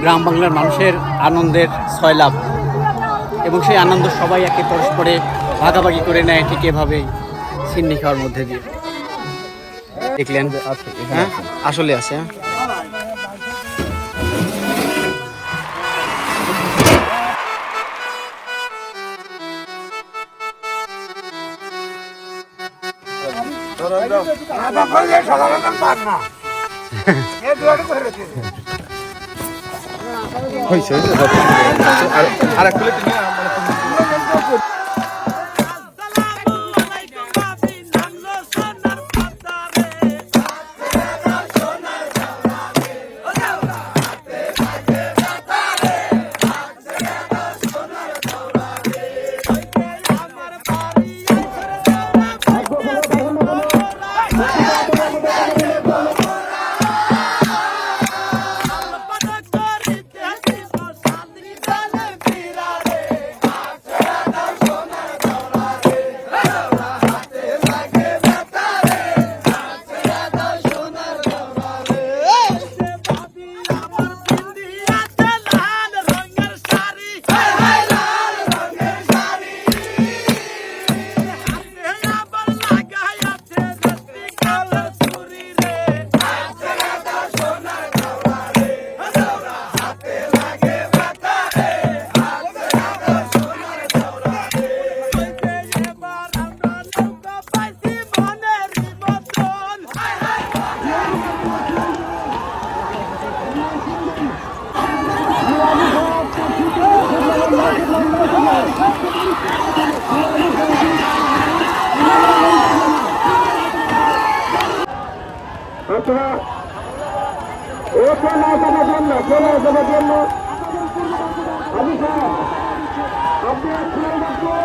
গ্রাম বাংলার মানুষের আনন্দের ছয় লাভ এবং সেই আনন্দ সবাই একে পরস্পরে ভাগাভাগি করে নেয় ঠিক এভাবেই সিন্নি খাওয়ার মধ্যে দিয়ে। দেখলেন? হ্যাঁ আসলে আছে। হ্যাঁ হয়েছে আর এক প্লেট নিয়ে আপনারা আসানোর জন্য? চলে আসানোর জন্য? আমি স্যার আপনি আসলে